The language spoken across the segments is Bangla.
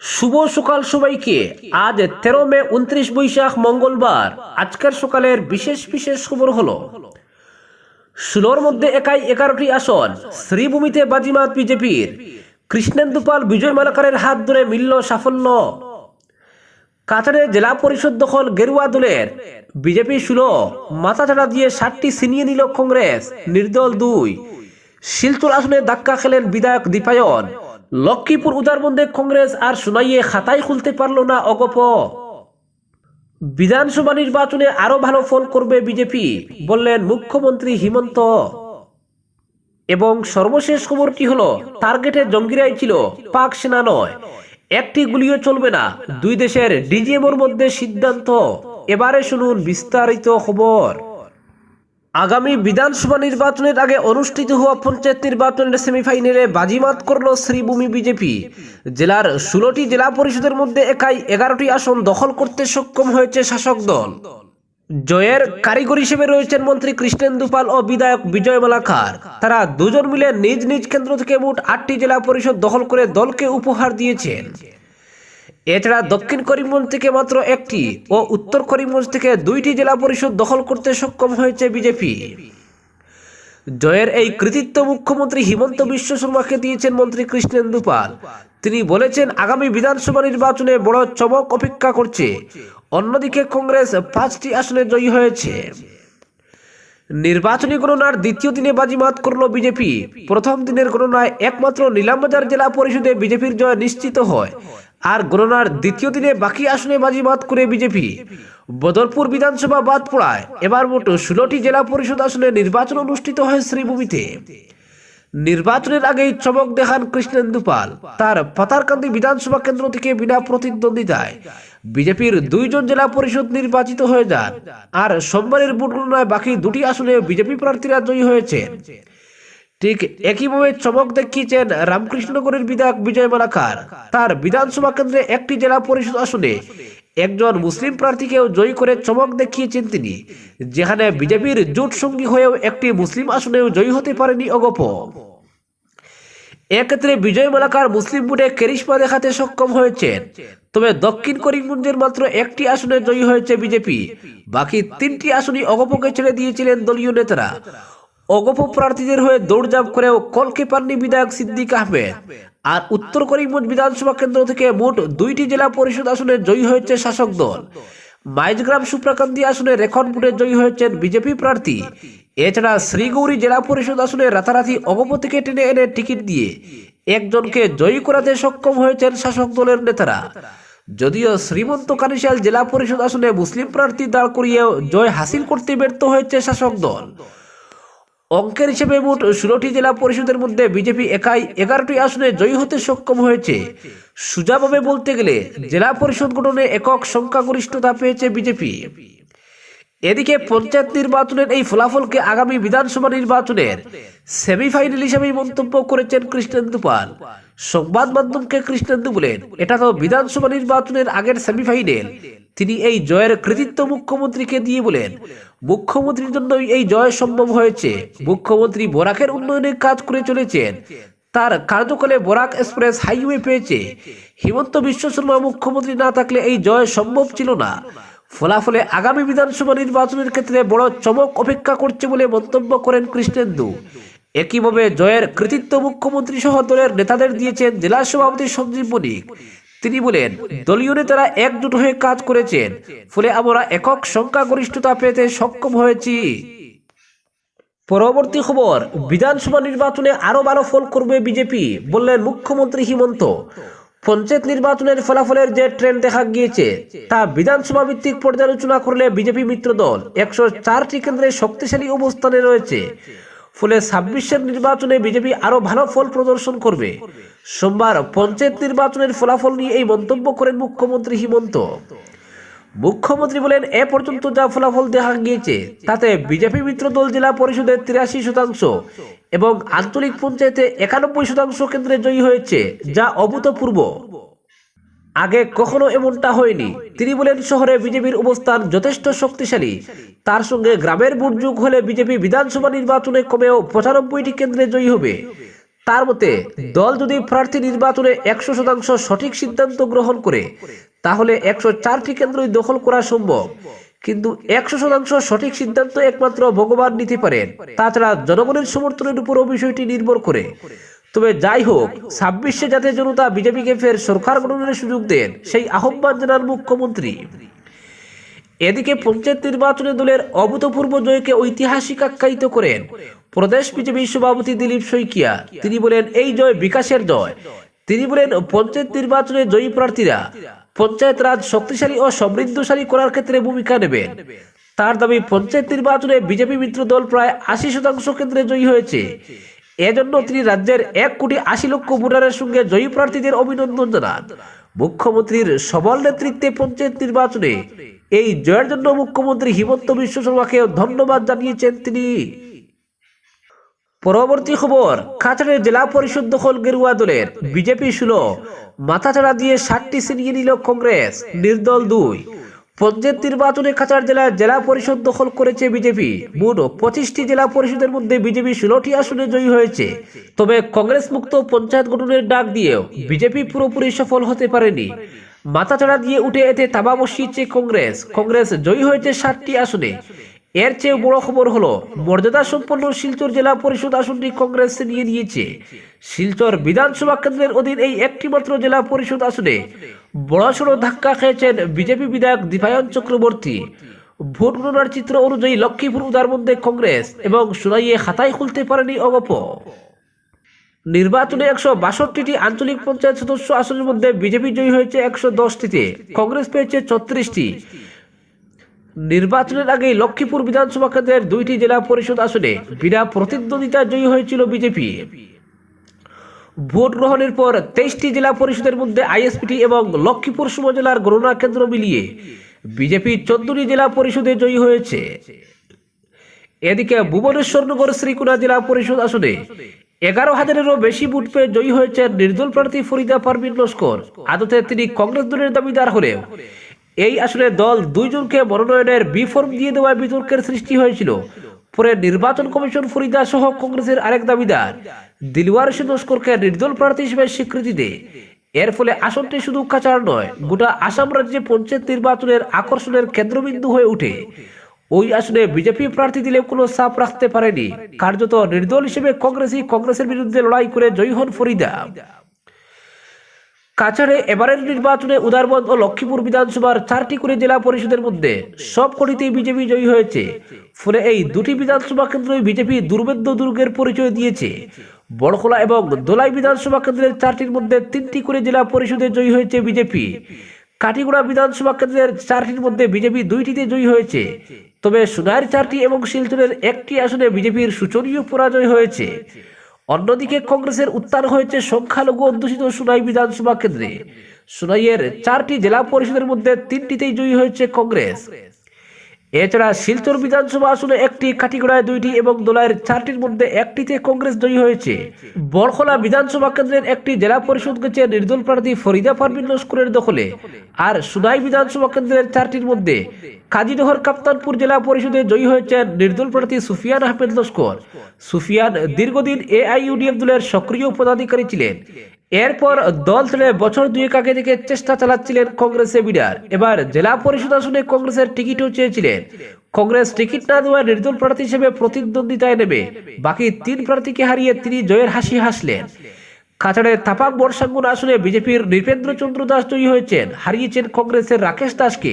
শুভ সকাল সবাইকে। আজ তেরো মে উনত্রিশ বৈশাখ মঙ্গলবার। আজকের সকালের বিশেষ বিশেষ খবর হলো, ষোলোর মধ্যে একাই এগারোটি আসন, শ্রীভূমিতে বাজিমাত বিজেপির। কৃষ্ণেন্দু পাল বিজয় মালাকারের হাত ধরে মিলল সাফল্য। কাতারে জেলা পরিষদ দখল গেরুয়া দলের। বিজেপি ষোলো মাথাচাড়া দিয়ে ষাটটি ছিনিয়ে নিল কংগ্রেস। নির্দল দুই, শিলচর আসনে ধাক্কা খেলেন বিধায়ক দীপায়ন। লক্ষ্মীপুর উদারবন্দে কংগ্রেস আর শুনাইয়ে খাতাই খুলতে পারল না অগপ। বিধানসভা নির্বাচনে আরও ভালো ফল করবে বিজেপি, বললেন মুখ্যমন্ত্রী হিমন্ত। এবং সর্বশেষ খবরটি হলো, টার্গেটে জঙ্গিরাই ছিল, পাক সেনা নয়। একটি গুলিও চলবে না, দুই দেশের ডিজিএমওর মধ্যে সিদ্ধান্ত। এবারে শুনুন বিস্তারিত খবর। আগামী বিধানসভা নির্বাচনের আগে অনুষ্ঠিত হওয়া পঞ্চায়েত নির্বাচনের সেমিফাইনালে বাজিমাত করল শ্রীভূমি বিজেপি। জেলার ষোলোটি জেলা পরিষদের মধ্যে একাই এগারোটি আসন দখল করতে সক্ষম হয়েছে শাসক দল। জয়ের কারিগর হিসেবে রয়েছেন মন্ত্রী কৃষ্ণেন্দু পাল ও বিধায়ক বিজয় মালাকার। তারা দুজন মিলে নিজ নিজ কেন্দ্র থেকে মোট আটটি জেলা পরিষদ দখল করে দলকে উপহার দিয়েছেন। এছাড়া দক্ষিণ করিমগঞ্জ থেকে মাত্র একটি ও উত্তর করিমগঞ্জ থেকে দুইটি জেলা পরিষদ দখল করতে সক্ষম হয়েছে বিজেপি। জয়ের এই কৃতিত্ব মুখ্যমন্ত্রী হিমন্ত বিশ্ব শর্মাকে দিয়েছেন মন্ত্রী কৃষ্ণেন্দু পাল। তিনি বলেছেন, আগামী বিধানসভা নির্বাচনে বড় চমক অপেক্ষা করছে। অন্যদিকে কংগ্রেস পাঁচটি আসনে জয়ী হয়েছে। নির্বাচনী গণনার দ্বিতীয় দিনে বাজিমাত করল বিজেপি। প্রথম দিনের গণনায় একমাত্র নীলামবাজার জেলা পরিষদে বিজেপির জয় নিশ্চিত হয়। আর গণনার দ্বিতীয় দিনে বাকি আসনে বাজিমাত করে বিজেপি। বদরপুর বিধানসভা বাদ পড়ায় এবার মোট ষোলোটি জেলা পরিষদ আসনে নির্বাচন অনুষ্ঠিত হয় শ্রীভূমিতে। নির্বাচনের আগেই চমক দেখান কৃষ্ণেন্দু পাল। তার পাতারকান্দি বিধানসভা কেন্দ্র থেকে বিনা প্রতিদ্বন্দ্বিতায় বিজেপির দুইজন জেলা পরিষদ নির্বাচিত হয়ে যান। আর সোমবারের ভোট গণনায় বাকি দুটি আসনে বিজেপি প্রার্থীরা জয়ী হয়েছেন। ঠিক একইভাবে চমক দেখিয়েছেন রামকৃষ্ণনগরের বিধায়ক বিজয় মালাকার। তার বিধানসভা কেন্দ্রে একটি জেলা পরিষদ আসনে একজন মুসলিম প্রার্থীকেও জয়ী করে চমক দেখিয়েছেন তিনি, যেখানে বিজেপির জোট সঙ্গী হয়েও একটি মুসলিম আসনেও জয়ী হতে পারেনি অগপ এক্ষেত্রে বিজয় মালাকার মুসলিম ভোটে কেরিশমা দেখাতে সক্ষম হয়েছেন, তবে দক্ষিণ করিমগঞ্জের মাত্র একটি আসনে জয়ী হয়েছে বিজেপি, বাকি তিনটি আসনই অগপকে ছেড়ে দিয়েছিলেন দলীয় নেতারা। অগপ প্রার্থীদের হয়ে দৌড়ঝাঁপ করেও কলকে পাননি বিধায়ক সিদ্দিক আহমেদ। আর উত্তর করিমগঞ্জ বিধানসভা কেন্দ্র থেকে মোট দুইটি জেলা পরিষদ আসনে জয়ী হয়েছে শাসক দল। মাইজগ্রাম সুপ্রাকান্তি আসনে রেখন ভোটে জয়ী হয়েছেন বিজেপি প্রার্থী। এছাড়া শ্রীগৌরী জেলা পরিষদ আসনে রাতারাতি অগপ থেকে টেনে এনে টিকিট দিয়ে একজনকে জয়ী করাতে সক্ষম হয়েছেন শাসক দলের নেতারা। যদিও শ্রীমন্ত কানিশাল জেলা পরিষদ আসনে মুসলিম প্রার্থী দাঁড় করিয়েও জয় হাসিল করতে ব্যর্থ হয়েছে শাসক দল। অঙ্কের হিসেবে মোট ষোলোটি জেলা পরিষদের মধ্যে বিজেপি একাই এগারোটি আসনে জয়ী হতে সক্ষম হয়েছে। সুজাভাবে বলতে গেলে জেলা পরিষদ গঠনে একক সংখ্যাগরিষ্ঠতা পেয়েছে বিজেপি। এদিকে পঞ্চায়েত নির্বাচনের এই ফলাফলকে আগামী বিধানসভা নির্বাচনের সেমিফাইনাল হিসেবেই মন্তব্য করেছেন কৃষ্ণেন্দু পাল। সংবাদ মাধ্যমকে কৃষ্ণেন্দু বলেন। এটা তো বিধানসভা নির্বাচনের আগের সেমিফাইনাল। তিনি এই জয়ের কৃতিত্ব মুখ্যমন্ত্রীকে দিয়ে বলেন, মুখ্যমন্ত্রীর জন্যই এই জয় সম্ভব হয়েছে। মুখ্যমন্ত্রী বরাকের উন্নয়নের কাজ করে চলেছেন। তার কার্যকালে বরাক এক্সপ্রেস হাইওয়ে পেয়েছে। হিমন্ত বিশ্ব শর্মা মুখ্যমন্ত্রী না থাকলে এই জয় সম্ভব ছিল না। ফলাফলে আগামী বিধানসভা নির্বাচনের ক্ষেত্রে বড় চমক অপেক্ষা করছে বলে মন্তব্য করেন কৃষ্ণেন্দু একইভাবে জয়ের কৃতিত্ব মুখ্যমন্ত্রী সহ দলের নেতাদের দিয়েছেন জেলা সভাপতি সঞ্জীব বণিক তিনি বলেন, দলীয় নেতারা একজোট হয়ে কাজ করেছেন, ফলে আমরা একক সংখ্যাগরিষ্ঠতা পেতে সক্ষম হয়েছি। পরবর্তী খবর, বিধানসভা নির্বাচনে আরও ভালো ফল করবে বিজেপি, বললেন মুখ্যমন্ত্রী হিমন্ত। পঞ্চায়েত নির্বাচনের ফলাফলের যে ট্রেন্ড দেখা গিয়েছে, তা বিধানসভা ভিত্তিক পর্যালোচনা করলে বিজেপি মিত্র দল একশো চারটি কেন্দ্রে শক্তিশালী অবস্থানে রয়েছে। ফলে ছাব্বিশের নির্বাচনে বিজেপি আরও ভালো ফল প্রদর্শন করবে। সোমবার পঞ্চায়েত নির্বাচনের ফলাফল নিয়ে এই মন্তব্য করেন মুখ্যমন্ত্রী হিমন্ত। মুখ্যমন্ত্রী বলেন, এ পর্যন্ত যা ফলাফল দেখা গিয়েছে, তাতে বিজেপি মিত্র দল জেলা পরিষদের তিরাশি শতাংশ এবং আঞ্চলিক পঞ্চায়েতে একানব্বই শতাংশ কেন্দ্রে জয়ী হয়েছে, যা অভূতপূর্ব। আগে কখনো এমনটা হয়নি। তিনি বলেন, শহরে বিজেপির অবস্থান যথেষ্ট শক্তিশালী। তার সঙ্গে গ্রামের ভোট হলে বিজেপি বিধানসভা নির্বাচনে কমেও পঁচানব্বইটি কেন্দ্রে জয়ী হবে। তার মতে, দল যদি প্রার্থী নির্বাচনে একশো শতাংশ সঠিক সিদ্ধান্ত গ্রহণ করে, তাহলে একশো চারটি কেন্দ্রই দখল করা সম্ভব। কিন্তু একশো শতাংশ সঠিক সিদ্ধান্ত একমাত্র ভগবান নিতে পারেন। তাছাড়া জনগণের সমর্থনের উপরও বিষয়টি নির্ভর করে। তবে যাই হোক, ছাব্বিশে জাতীয় জনতা বিজেপিকে ফের সরকার গঠনের সুযোগ দেন সেই আহ্বান জানান মুখ্যমন্ত্রী। এদিকে পঞ্চায়েত নির্বাচনে দলের অভূতপূর্ব জয়কে ঐতিহাসিক আখ্যায়িত করেন প্রদেশ বিজেপি সভাপতি দিলীপ শইকিয়া। তিনি বলেন, এই জয় বিকাশের জয়। তিনি বলেন, পঞ্চায়েত নির্বাচনে জয়ী প্রার্থীরা পঞ্চায়েত রাজ শক্তিশালী ও সমৃদ্ধশালী করার ক্ষেত্রে ভূমিকা নেবেন। তার দাবি, পঞ্চায়েত নির্বাচনে বিজেপি মিত্র দল প্রায় আশি শতাংশ কেন্দ্রে জয়ী হয়েছে। এজন্য তিনি রাজ্যের এক কোটি আশি লক্ষ ভোটারের সঙ্গে জয়ী প্রার্থীদের অভিনন্দন জানান। মুখ্যমন্ত্রীর সবল নেতৃত্বে পঞ্চায়েত নির্বাচনে এই জয়ের জন্য মুখ্যমন্ত্রী হিমন্ত বিশ্ব শর্মাকে ধন্যবাদ জানিয়েছেন তিনি। পরবর্তী খবর, কাছাড়ের জেলা পরিষদ দখল গেরুয়া দলের বিজেপি ষোলো মাথাচাড়া দিয়ে ষাটটি ছিনিয়ে নিল কংগ্রেস, নির্দল দুই। পঞ্চায়েত নির্বাচনে কাছাড় জেলায় জেলা পরিষদ দখল করেছে বিজেপি। মোট পঁচিশটি জেলা পরিষদের মধ্যে বিজেপি ষোলোটি আসনে জয়ী হয়েছে। তবে কংগ্রেস মুক্ত পঞ্চায়েত গঠনের ডাক দিয়েও বিজেপি পুরোপুরি সফল হতে পারেনি। মাথাচাড়া দিয়ে উঠে এতে তাবা বসিয়েছে কংগ্রেস। কংগ্রেস জয়ী হয়েছে ষাটটি আসনে। এর চেয়ে বড় খবর হলো, মর্যাদা সম্পন্ন শিলচর জেলা পরিষদ আসনটি কংগ্রেস নিয়ে নিয়েছে। শিলচর বিধানসভা কেন্দ্রের অধীন এই একটি মাত্র জেলা পরিষদ আসনে বড়সড় ধাক্কা খেয়েছেন বিজেপি বিধায়ক দীপায়ন চক্রবর্তী। ভোট গণনার চিত্র অনুযায়ী লক্ষ্মীপুর উদারবন্দে কংগ্রেস এবং সুরাইয়ে খাতায় খুলতে পারেনি অগপ। নির্বাচনে একশো বাষট্টিটি আঞ্চলিক পঞ্চায়েত সদস্য আসনের মধ্যে বিজেপি জয়ী হয়েছে একশো দশটিতে, কংগ্রেস পেয়েছে ছত্রিশটি। নির্বাচনের আগে লক্ষ্মীপুর বিধানসভা কেন্দ্রের দুইটি জেলা পরিষদ আসনে বিনা প্রতিদ্বন্দ্বিতা জয়ী হয়েছিল বিজেপি। ভোট গ্রহণের পর তেইশটি জেলা পরিষদের মধ্যে আইএসপিটি এবং লক্ষ্মীপুর উপজেলার গণনা কেন্দ্র মিলিয়ে বিজেপি চোদ্দটি জেলা পরিষদে জয়ী হয়েছে। এদিকে ভুবনেশ্বরনগর শ্রীকুণা জেলা পরিষদ আসনে এগারো হাজারেরও বেশি ভোট পেয়ে জয়ী হয়েছে নির্দল প্রার্থী ফরিদা পারভিন লস্কর। আদতে তিনি কংগ্রেস দলের দাবিদার হলেও এই আসলে দল দুইজনকে মনোনয়নের বিফর্ম দিয়ে দেওয়ায় বিতর্কের সৃষ্টি হয়েছিল। পরে নির্বাচন কমিশন ফরিদা সহ কংগ্রেসের আরেক দাবিদার দিলওয়ার লস্করকে নির্দল প্রার্থী হিসেবে স্বীকৃতি দেয়। এর ফলে আসনটি শুধু কাচার নয়, গোটা আসাম রাজ্যে পঞ্চায়েত নির্বাচনের আকর্ষণের কেন্দ্রবিন্দু হয়ে ওঠে। ওই আসনে বিজেপি প্রার্থী দিলে কোনো চাপ রাখতে পারেনি। কার্যত নির্দল হিসেবে কংগ্রেসই কংগ্রেসের বিরুদ্ধে লড়াই করে জয়ী হন ফরিদা। কাছাড়ে এবারের নির্বাচনে উদারবন্দ ও লক্ষ্মীপুর বিধানসভার চারটি করে জেলা পরিষদের মধ্যে সব কটিতেই বিজেপি জয়ী হয়েছে। ফলে এই দুটি বিধানসভা কেন্দ্রই বিজেপি দুর্বেদ্য দুর্গের পরিচয় দিয়েছে। বড়খোলা এবং দোলাই বিধানসভা কেন্দ্রের চারটির মধ্যে তিনটি করে জেলা পরিষদে জয়ী হয়েছে বিজেপি। কাটিগুড়া বিধানসভা কেন্দ্রের চারটির মধ্যে বিজেপি দুইটিতে জয়ী হয়েছে। তবে সোনার চারটি এবং শিলচরের একটি আসনে বিজেপির শোচনীয় পরাজয় হয়েছে। অন্যদিকে কংগ্রেসের উত্থান হয়েছে সংখ্যালঘু অধ্যুষিত সুনাই বিধানসভা কেন্দ্রে। সুনাইয়ের চারটি জেলা পরিষদের মধ্যে তিনটিতেই জয়ী হয়েছে কংগ্রেস। এছাড়া শিলচর বিধানসভা আসনে একটি কাটিগড়ায় দুইটি এবং দোলাইয়ের চারটির মধ্যে একটিতে কংগ্রেস জয়ী হয়েছে। বরখোলা বিধানসভা কেন্দ্রের একটি জেলা পরিষদ গেছে নির্দল প্রার্থী ফরিদা পারভিন লস্করের দখলে। আর সুনাই বিধানসভা কেন্দ্রের চারটির মধ্যে কাজীনগর কাপ্তানপুর জেলা পরিষদে জয়ী হয়েছেন নির্দল প্রার্থী সুফিয়ান আহমেদ লস্কর। সুফিয়ান দীর্ঘদিন এআইইউডিএফ দলের সক্রিয় পদাধিকারী ছিলেন। এরপর দল ছেড়ে বছর দুয়েক আগে থেকে চেষ্টা চালাচ্ছিলেন কংগ্রেসের বিডার এবার জেলা পরিষদ আসনে কংগ্রেসের টিকিটও চেয়েছিলেন। কংগ্রেস টিকিট না দেওয়া নির্দল প্রার্থী হিসেবে প্রতিদ্বন্দ্বিতায় নেবে বাকি তিন প্রার্থীকে হারিয়ে তিনি জয়ের হাসি হাসলেন। কাছাড়ে তাপাক বর্ষাঙ্গুন আসনে বিজেপির নৃপেন্দ্র চন্দ্র দাস জয়ী হয়েছেন। হারিয়েছেন কংগ্রেসের রাকেশ দাসকে।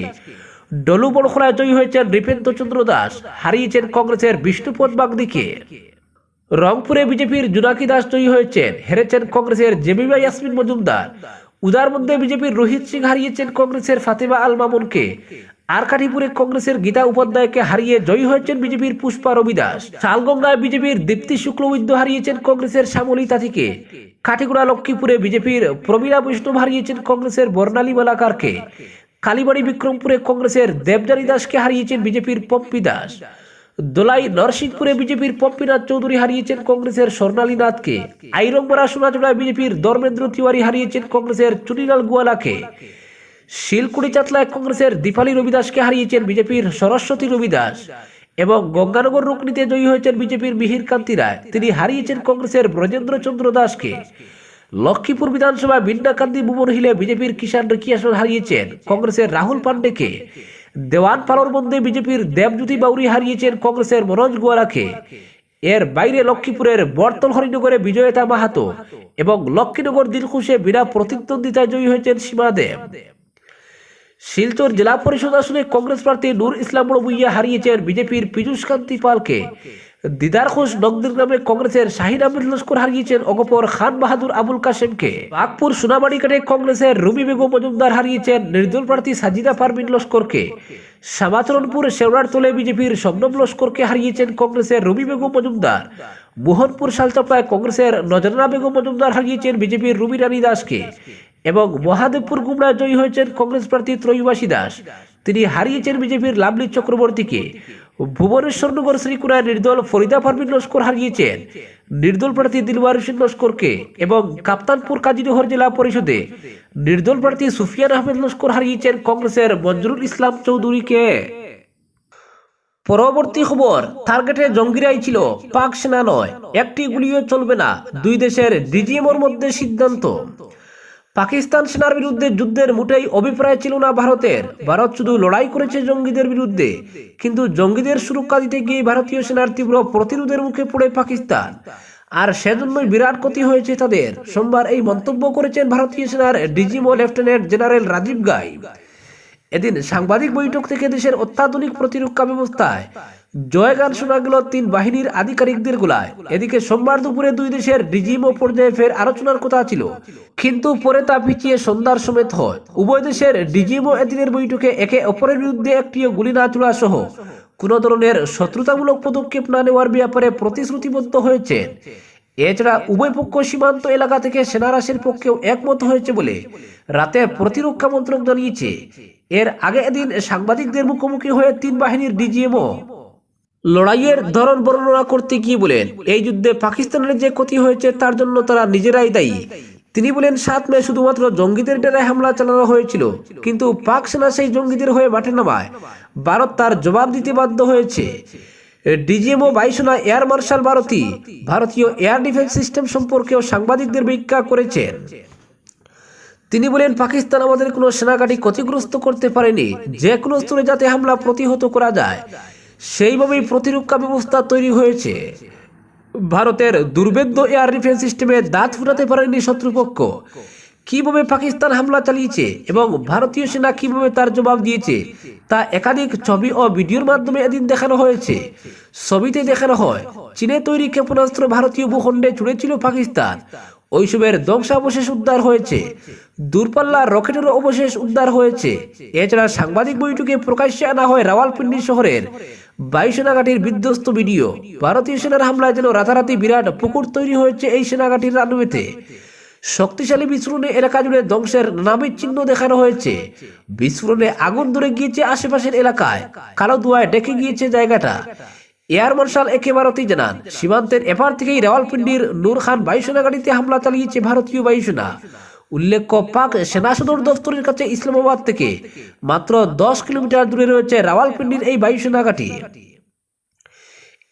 ডলু বড়খোলায় জয়ী হয়েছেন নৃপেন্দ্র চন্দ্র দাস। হারিয়েছেন কংগ্রেসের বিষ্ণুপদ বাগদিকে। রংপুরে বিজেপির জুনাকি দাস জয়ী হয়েছেন, হেরেছেন কংগ্রেসের জেমিমা ইয়াসমিন মজুমদার। উদার মধ্যে বিজেপির রোহিত সিং হারিয়েছেন কংগ্রেসের ফাতেমা আল মামুনকে। আরকাঠিপুরে কংগ্রেসের গীতা উপাধ্যায়কে হারিয়ে জয়ী হয়েছেন বিজেপির পুষ্পা রবি দাস শালগঙ্গায় বিজেপির দীপ্তি শুক্লবৈদ্য হারিয়েছেন কংগ্রেসের শ্যামলী তাঁতিকে। কাঠিগুড়া লক্ষ্মীপুরে বিজেপির প্রমীলা বৈষ্ণব হারিয়েছেন কংগ্রেসের বর্ণালী মালাকারকে কালীবাড়ি বিক্রমপুরে কংগ্রেসের দেবজানী দাসকে হারিয়েছেন বিজেপির পম্পি দাস। দোলাই নরসিংপুরে বিজেপির পম্পিনাথ চৌধুরী হারিয়েছেন কংগ্রেসের স্বর্ণালী নাথকে আইরঙ্গরা সোনাচড়ায় বিজেপির ধর্মেন্দ্র তিওয়ারি হারিয়েছেন কংগ্রেসের চুনিলাল গুয়ালাকে। শিলকুড়ি চাতলায় কংগ্রেসের দীপালি রবিদাসকে হারিয়েছেন বিজেপির সরস্বতী রবিদাস এবং গঙ্গানগর রুকনিতে জয়ী হয়েছেন বিজেপির মিহির কান্তি রায়। তিনি হারিয়েছেন কংগ্রেসের ব্রজেন্দ্র চন্দ্র দাসকে। লক্ষ্মীপুর বিধানসভা বিন্দাকান্দি বুমন হিলে বিজেপির কিষাণ রেখি হারিয়েছেন কংগ্রেসের রাহুল পান্ডেকে দেওয়ান পালর মধ্যে বিজেপির দেবজ্যোতি বাউরি হারিয়েছেন কংগ্রেসের মনোজ গোয়ালাকে এর বাইরে লক্ষ্মীপুরের বর্তল হরিনগরে বিজয়তা মাহাতো এবং লক্ষ্মীনগর দিলখুশে বিনা প্রতিদ্বন্দ্বিতায় জয়ী হয়েছেন সীমা দেব। শিলচর জেলা পরিষদ আসনে কংগ্রেস প্রার্থী নূর ইসলাম বড়বুইয়া হারিয়েছেন বিজেপির পীযুষ কান্তি পালকে। দিদার ঘোষ নগদির গ্রামে কংগ্রেসের শাহিন আহমেদ লস্কর হারিয়েছেন, অগপর খান বাহাদুর আবুল কাশেমকে। বাগপুর সোনাবাড়ি কাটে কংগ্রেসের রুবি বেগম মজুমদার হারিয়েছেন, নির্দল প্রার্থী সাজিদা পারমিন লস্করকে। শ্যামাচরণপুর শেওড়ার তোলে বিজেপির শবনম লস্করকে হারিয়েছেন কংগ্রেসের রবি বেগম মজুমদার। মোহনপুর সালচাপায় কংগ্রেসের নজরানা বেগম মজুমদার হারিয়েছেন বিজেপির রুবি রানী দাসকে এবং মহাদেবপুর গুমরায় জয়ী হয়েছেন কংগ্রেস প্রার্থী ত্রয়ীবাসী দাস। তিনি হারিয়েছেন বিজেপির লাভলি চক্রবর্তীকে। ভুবনেশ্বরনগর শ্রীকুড়ায় নির্দল ফরিদা পারভিন লস্কর হারিয়েছেন। নির্দল প্রার্থী দিলওয়ার হোসেন লস্করকে এবং কাপ্তানপুর কাজিনগর জেলা পরিষদে নির্দল প্রার্থী সুফিয়ান আহমেদ লস্কর হারিয়েছেন কংগ্রেসের মঞ্জুরুল ইসলাম চৌধুরীকে। পরবর্তী খবর, টার্গেটে জঙ্গিরাই ছিল পাক সেনা নয় একটি গুলিও চলবে না, দুই দেশের ডিজিএমওর মধ্যে সিদ্ধান্ত। পাকিস্তান সেনার বিরুদ্ধে যুদ্ধের মোটেই অভিপ্রায় ছিল না ভারতের। ভারত শুধু লড়াই করেছে জঙ্গিদের বিরুদ্ধে। কিন্তু জঙ্গিদের সুরক্ষা দিতে গিয়ে ভারতীয় সেনার তীব্র প্রতিরোধের মুখে পড়ে পাকিস্তান। আর সেজন্যই বিরাট ক্ষতি হয়েছে তাদের। সোমবার এই মন্তব্য করেছেন ভারতীয় সেনার DGMO lieutenant general Rajiv Ghai এদিন সাংবাদিক বৈঠক থেকে দেশের অত্যাধুনিক প্রতিরক্ষা ব্যবস্থায় জয়গান শোনা গেল তিন বাহিনীর আধিকারিকদের গোলায়। এদিকে সোমবার দুপুরে দুই দেশের ডিজিএমও পর্যায়ে ফের আলোচনার কথা ছিল। কিন্তু পরে তা পিছিয়ে সন্ধ্যার সমেত হয় উভয় দেশের ডিজিএমও এদিনের বৈঠকে একে অপরের বিরুদ্ধে একটিও গুলি না চলা সহ কোন ধরনের শত্রুতামূলক পদক্ষেপ না নেওয়ার ব্যাপারে প্রতিশ্রুতিবদ্ধ হয়েছেন। এছাড়া উভয় পক্ষ সীমান্ত এলাকা থেকে সেনারাশের পক্ষেও একমত হয়েছে বলে রাতে প্রতিরক্ষা মন্ত্রক জানিয়েছে। এর আগে এদিন সাংবাদিকদের মুখোমুখি হয়ে তিন বাহিনীর ডিজিএমও লড়াইয়ের ধরন বর্ণনা করতে গিয়ে বলেন, এই যুদ্ধে পাকিস্তানের যে ক্ষতি হয়েছে তার জন্য তারা নিজেরাই দায়ী। তিনি বলেন, সাত মে শুধুমাত্র জঙ্গিদের ডেরায় হামলা চালানো হয়েছিল, কিন্তু পাক সেনা সেই জঙ্গিদের হয়ে মাঠে নামায়। ভারত তার জবাব দিতে বাধ্য হয়েছে। ডিজিএমও বায়ুসেনা এয়ার মার্শাল ভারতী ভারতীয় এয়ার ডিফেন্স সিস্টেম সম্পর্কেও সাংবাদিকদের ব্যাখ্যা করেছেন। তিনি বলেন, পাকিস্তান আমাদের কোনো সেনাঘাটি ক্ষতিগ্রস্ত করতে পারেনি। যে কোনো স্তরে যাতে হামলা প্রতিহত করা যায় সেইভাবেই প্রতিরক্ষা ব্যবস্থা তৈরি হয়েছে। ভারতের দুর্বেদ্য এয়ার ডিফেন্স সিস্টেমে দাঁত ফুটাতে পারেনি শত্রুপক্ষ। কীভাবে পাকিস্তান হামলা চালিয়েছে এবং ভারতীয় সেনা কীভাবে তার জবাব দিয়েছে, তা একাধিক ছবি ও ভিডিওর মাধ্যমে এদিন দেখানো হয়েছে। ছবিতে দেখানো হয়, চীনে তৈরি ক্ষেপণাস্ত্র ভারতীয় ভূখণ্ডে ছুড়েছিল পাকিস্তান। ওইসবের ধ্বংসাবশেষ উদ্ধার হয়েছে। দূরপাল্লার রকেটের অবশেষ উদ্ধার হয়েছে। এছাড়া সাংবাদিক বৈঠকে প্রকাশ্যে আনা হয় রাওয়ালপিন্ডি শহরের বায়ুসেনা ঘাটির বিধ্বস্ত ভিডিও ভারতীয় সেনার হামলায় যেন রাতারাতি বিরাট পুকুর তৈরি হয়েছে এই সেনাঘাটির রানওয়েতে। শক্তিশালী বিস্ফোরণে এলাকা জুড়ে ধ্বংসের নামের চিহ্ন দেখানো হয়েছে। বিস্ফোরণে আগুন ধরে গিয়েছে আশেপাশের এলাকায়। কালো ধোঁয়ায় ডেকে গিয়েছে জায়গাটা। এয়ার মার্শাল একে ভারতী জানান সীমান্তের এপার থেকেই রাওয়ালপিন্ডির নূর খান বায়ুসেনা গাড়িতে হামলা চালিয়েছে ভারতীয় বায়ুসেনা উল্লেখ্য, পাক সেনা সদর দফতরের কাছে ইসলামাবাদ থেকে মাত্র দশ কিলোমিটার দূরে রয়েছে রাওয়ালপিন্ডির এই বায়ুসেনা ঘাঁটি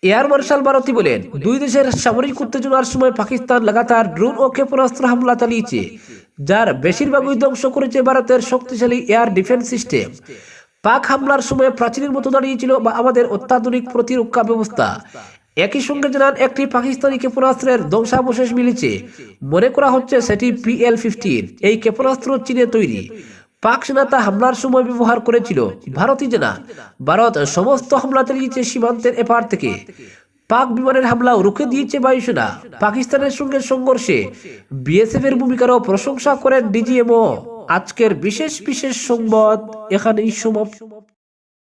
এয়ার মার্শাল ভারতী বলেন, দুই দেশের সামরিক উত্তেজনার সময় পাকিস্তান লাগাতার ড্রোন ও ক্ষেপণাস্ত্র হামলা চালিয়েছে, যার বেশিরভাগই ধ্বংস করেছে ভারতের শক্তিশালী এয়ার ডিফেন্স সিস্টেম। পাক হামলার সময় প্রাচীরের মতো দাঁড়িয়েছিল বা আমাদের অত্যাধুনিক প্রতিরক্ষা ব্যবস্থা। একই সঙ্গে জানান, একটি পাকিস্তানি ক্ষেপণাস্ত্রের ধ্বংসাবশেষ মিলেছে। মনে করা হচ্ছে সেটি পিএল ফিফটিন, এই ক্ষেপণাস্ত্র চীনে তৈরি। পাক সেনা তা হামলার সময় ব্যবহার করেছিল। ভারতই জানা ভারত সমস্ত হামলা চালিয়েছে সীমান্তের এপার থেকে। পাক বিমানের হামলা রুখে দিয়েছে বায়ুসেনা। পাকিস্তানের সঙ্গে সংঘর্ষে বিএসএফ এর ভূমিকারও প্রশংসা করেন ডিজিএমও। আজকের বিশেষ বিশেষ সংবাদ এখানেই সমাপ্ত।